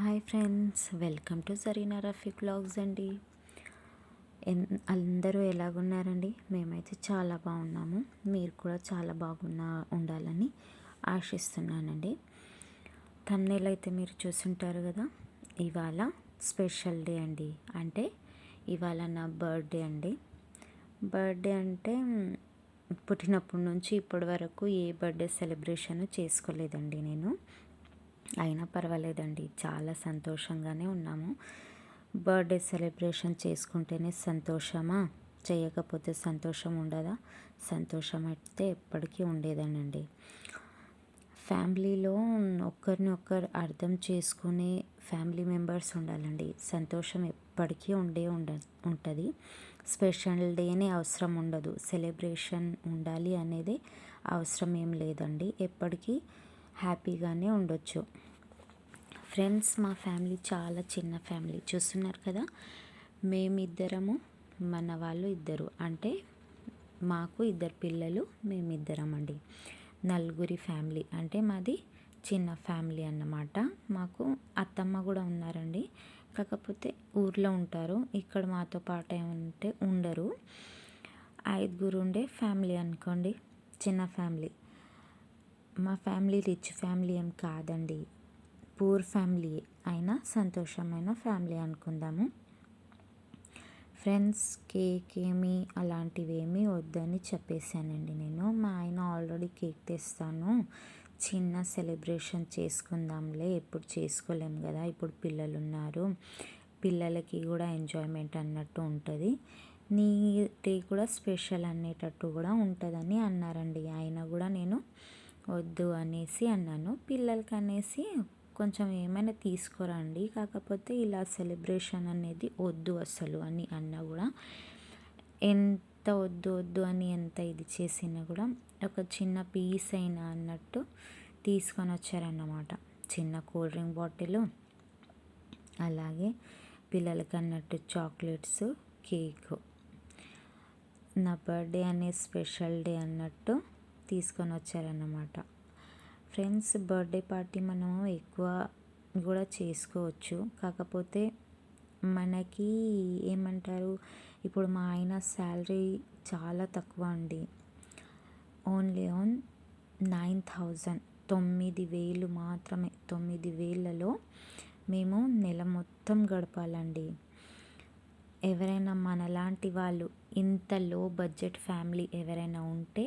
Hi friends welcome to Sarina Rafi blogs అండి. ఎన్ అందరూ ఎలాగున్నారండి? మేమైతే చాలా బాగున్నాము. మీరు కూడా చాలా బాగున్నా ఉండాలని ఆశిస్తున్నానండి. తన్నేలు అయితే మీరు చూసుంటారు కదా? ఇవాళ స్పెషల్ డే అండి. అంటే ఇవాళ నా బర్త్డే అండి. బర్త్డే అంటే పుట్టినప్పటి నుంచి ఇప్పటి వరకు ఏ బర్త్డే సెలబ్రేషన్ చేసుకోలేదండి నేను. అయినా పర్వాలేదండి. చాలా సంతోషంగానే ఉన్నాము. బర్త్డే సెలబ్రేషన్ చేసుకుంటేనే సంతోషమా? చేయకపోతే సంతోషం ఉండదా? సంతోషం అయితే ఎప్పటికీ ఉండేదనండి. ఫ్యామిలీలో ఒకరిని ఒకరు అర్థం చేసుకునే ఫ్యామిలీ మెంబర్స్ ఉండాలండి. సంతోషం ఎప్పటికీ ఉండే ఉండ ఉంటుంది. స్పెషల్ డేనే అవసరం ఉండదు. సెలబ్రేషన్ ఉండాలి అనేది అవసరం ఏం లేదండి. ఎప్పటికీ హ్యాపీగానే ఉండొచ్చు. ఫ్రెండ్స్ మా ఫ్యామిలీ చాలా చిన్న ఫ్యామిలీ. చూస్తున్నారు కదా? మేమిద్దరము మన వాళ్ళు ఇద్దరు. అంటే మాకు ఇద్దరు పిల్లలు మేమిద్దరం అండి. నలుగురి ఫ్యామిలీ. అంటే మాది చిన్న ఫ్యామిలీ అన్నమాట. మాకు అత్తమ్మ కూడా ఉన్నారండి. కాకపోతే ఊర్లో ఉంటారు. ఇక్కడ మాతో పాటు ఏమంటే ఉండరు. ఐదుగురు ఉండే ఫ్యామిలీ అనుకోండి. చిన్న ఫ్యామిలీ. మా ఫ్యామిలీ రిచ్ ఫ్యామిలీ ఏం కాదండి. పూర్ ఫ్యామిలీ అయినా సంతోషమైన ఫ్యామిలీ అనుకుందాము. ఫ్రెండ్స్ కేక్ ఏమి అలాంటివి ఏమీ వద్దని చెప్పేశానండి నేను. మా ఆయన ఆల్రెడీ కేక్ తెస్తాను. చిన్న సెలబ్రేషన్ చేసుకుందాంలే. ఎప్పుడు చేసుకోలేము కదా. ఇప్పుడు పిల్లలు ఉన్నారు పిల్లలకి కూడా ఎంజాయ్మెంట్ అన్నట్టు ఉంటుంది. నీ డే కూడా స్పెషల్ అనేటట్టు కూడా ఉంటుందని అన్నారండి. ఆయన కూడా నేను వద్దు అనేసి అన్నాను. పిల్లలకి అనేసి కొంచెం ఏమైనా తీసుకురండి కాకపోతే ఇలా సెలబ్రేషన్ అనేది వద్దు అసలు అని అన్నా కూడా. ఎంత వద్దు వద్దు అని ఎంత ఇది చేసినా కూడా ఒక చిన్న పీస్ అయినా అన్నట్టు తీసుకొని వచ్చారన్నమాట. చిన్న కూల్ డ్రింక్ బాటిల్ అలాగే పిల్లలకి అన్నట్టు చాక్లెట్స్ కేక్. నా బర్త్డే అనే స్పెషల్ డే అన్నట్టు తీసుకొని వచ్చారన్నమాట. ఫ్రెండ్స్ బర్త్డే పార్టీ మనం ఎక్కువ కూడా చేసుకోవచ్చు. కాకపోతే మనకి ఏమంటారు ఇప్పుడు మా ఆయన శాలరీ చాలా తక్కువ అండి. Only one nine thousand. తొమ్మిది వేలు మాత్రమే. తొమ్మిది వేలలో మేము నెల మొత్తం గడపాలండి. ఎవరైనా మనలాంటి వాళ్ళు ఇంత లో బడ్జెట్ ఫ్యామిలీ ఎవరైనా ఉంటే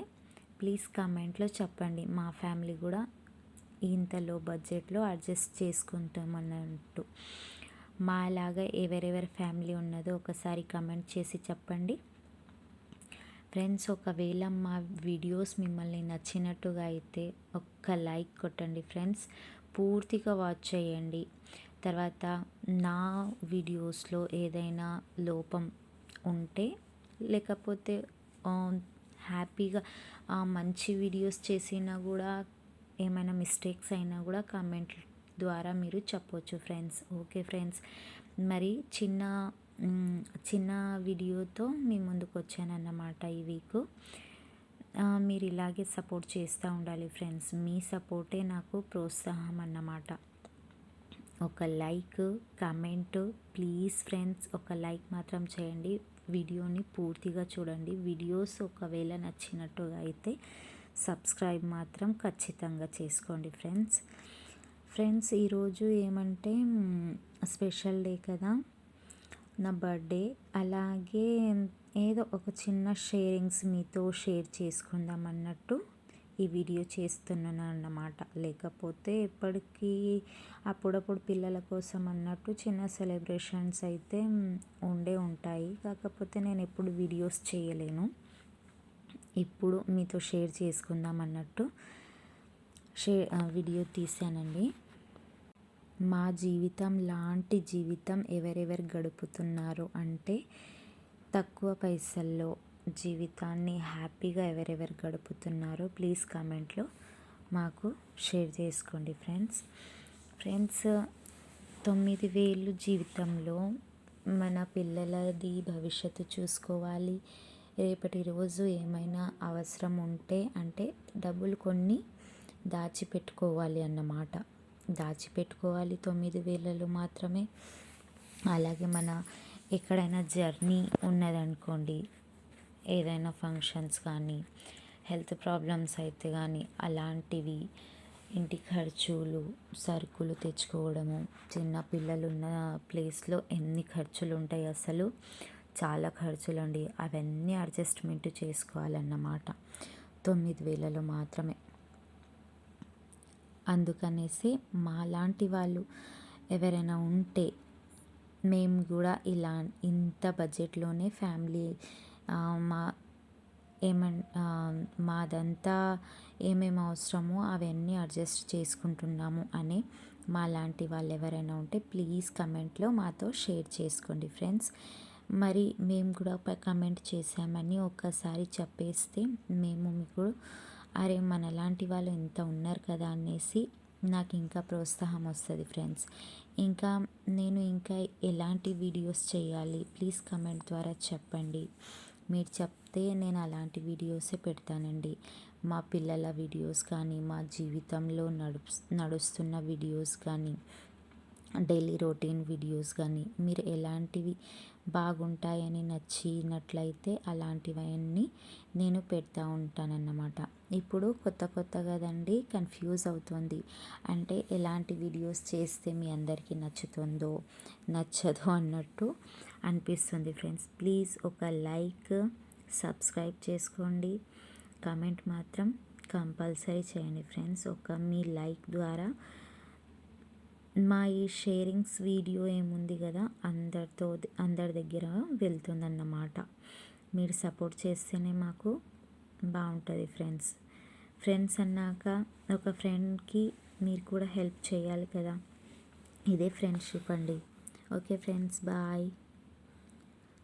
ప్లీజ్ కామెంట్లో చెప్పండి. మా ఫ్యామిలీ కూడా ఇంతలో బడ్జెట్లో అడ్జస్ట్ చేసుకుంటామన్నట్టు. మాలాగా ఎవరెవరి ఫ్యామిలీ ఉన్నదో ఒకసారి కమెంట్ చేసి చెప్పండి. ఫ్రెండ్స్ ఒకవేళ మా వీడియోస్ మిమ్మల్ని నచ్చినట్టుగా అయితే ఒక్క లైక్ కొట్టండి ఫ్రెండ్స్. పూర్తిగా వాచ్ చేయండి. తర్వాత నా వీడియోస్లో ఏదైనా లోపం ఉంటే లేకపోతే హ్యాపీగా మంచి వీడియోస్ చేసినా కూడా ఏమైనా మిస్టేక్స్ అయినా కూడా కామెంట్ ద్వారా మీరు చెప్పవచ్చు ఫ్రెండ్స్ ఓకే ఫ్రెండ్స్ మరి చిన్న చిన్న వీడియోతో మీ ముందుకు వచ్చానన్నమాట ఈ వీక్ మీరు ఇలాగే సపోర్ట్ చేస్తూ ఉండాలి ఫ్రెండ్స్ మీ సపోర్టే నాకు ప్రోత్సాహం అన్నమాట. ఒక లైక్ కమెంట్ ప్లీజ్ ఫ్రెండ్స్ ఒక లైక్ మాత్రం చేయండి. వీడియోని పూర్తిగా చూడండి. వీడియోస్ ఒకవేళ నచ్చినట్టుగా అయితే సబ్స్క్రైబ్ మాత్రం ఖచ్చితంగా చేసుకోండి ఫ్రెండ్స్. ఫ్రెండ్స్ ఈరోజు ఏమంటే స్పెషల్ డే కదా. నా బర్త్డే. అలాగే ఏదో ఒక చిన్న షేరింగ్స్ మీతో షేర్ చేసుకుందాం అన్నట్టు ఈ వీడియో చేస్తున్నాను అన్నమాట లేకపోతే ఎప్పటికీ అప్పుడప్పుడు పిల్లల కోసం అన్నట్టు చిన్న సెలబ్రేషన్స్ అయితే ఉండే ఉంటాయి. కాకపోతే నేను ఎప్పుడు వీడియోస్ చేయలేను. ఇప్పుడు మీతో షేర్ చేసుకుందాం అన్నట్టు షే వీడియో తీసానండి మా జీవితం లాంటి జీవితం ఎవరెవరు గడుపుతున్నారు అంటే తక్కువ పైసల్లో జీవితాన్ని హ్యాపీగా ఎవరెవరు గడుపుతున్నారో ప్లీజ్ కామెంట్లో మాకు షేర్ చేసుకోండి ఫ్రెండ్స్. ఫ్రెండ్స్ తొమ్మిది వేలు జీవితంలో మన పిల్లలది భవిష్యత్తు చూసుకోవాలి. రేపటి రోజు ఏమైనా అవసరం ఉంటే అంటే డబ్బులు కొన్ని దాచిపెట్టుకోవాలి అన్నమాట. దాచిపెట్టుకోవాలి తొమ్మిది వేలలో మాత్రమే. అలాగే మన ఎక్కడైనా జర్నీ ఉన్నదనుకోండి ఏదైనా ఫంక్షన్స్ కానీ హెల్త్ ప్రాబ్లమ్స్ అయితే కానీ అలాంటివి ఇంటి ఖర్చులు సరుకులు తెచ్చుకోవడము చిన్న పిల్లలు ఉన్న ప్లేస్లో ఎన్ని ఖర్చులు ఉంటాయి అసలు? చాలా ఖర్చులు అండి అవన్నీ అడ్జస్ట్మెంట్ చేసుకోవాలన్నమాట. తొమ్మిది వేలలో మాత్రమే. అందుకనేసి మాలాంటి వాళ్ళు ఎవరైనా ఉంటే మేము కూడా ఇలా ఇంత బడ్జెట్లోనే ఫ్యామిలీ మా ఏమన్ మాదంతా ఏమేమి అవసరమో అవన్నీ అడ్జస్ట్ చేసుకుంటున్నాము అని మా లాంటి వాళ్ళు ఎవరైనా ఉంటే ప్లీజ్ కమెంట్లో మాతో షేర్ చేసుకోండి ఫ్రెండ్స్. మరి మేము కూడా కమెంట్ చేసామని ఒక్కసారి చెప్పేస్తే మేము మీకు అరే మన లాంటి వాళ్ళు ఇంత ఉన్నారు కదా అనేసి నాకు ఇంకా ప్రోత్సాహం వస్తుంది ఫ్రెండ్స్. ఇంకా నేను ఇంకా ఎలాంటి వీడియోస్ చేయాలి? ప్లీజ్ కమెంట్ ద్వారా చెప్పండి. మీరు చెప్తే నేను అలాంటి వీడియోసే పెడతానండి. మా పిల్లల వీడియోస్ కానీ మా జీవితంలో నడుపు నడుస్తున్న వీడియోస్ కానీ డైలీ రొటీన్ వీడియోస్ కానీ మీరు ఎలాంటివి బాగుంటాయని నచ్చినట్లయితే అలాంటివన్నీ నేను పెడతా ఉంటానన్నమాట. ఇప్పుడు కొత్త కొత్త కదండి కన్ఫ్యూజ్ అవుతుంది. అంటే ఎలాంటి వీడియోస్ చేస్తే మీ అందరికీ నచ్చుతుందో నచ్చదో అన్నట్టు అనిపిస్తుంది ఫ్రెండ్స్. ప్లీజ్ ఒక లైక్ సబ్స్క్రైబ్ చేసుకోండి. కమెంట్ మాత్రం కంపల్సరీ చేయండి ఫ్రెండ్స్. ఒక మీ లైక్ ద్వారా మా ఈ షేరింగ్స్ వీడియో ఏముంది కదా అందరితో అందరి దగ్గర వెళ్తుందన్నమాట. మీరు సపోర్ట్ చేస్తేనే మాకు బాగుంటుంది ఫ్రెండ్స్. ఫ్రెండ్స్ అన్నాక ఒక ఫ్రెండ్కి మీరు కూడా హెల్ప్ చేయాలి కదా. ఇదే ఫ్రెండ్షిప్ అండి. Okay friends bye.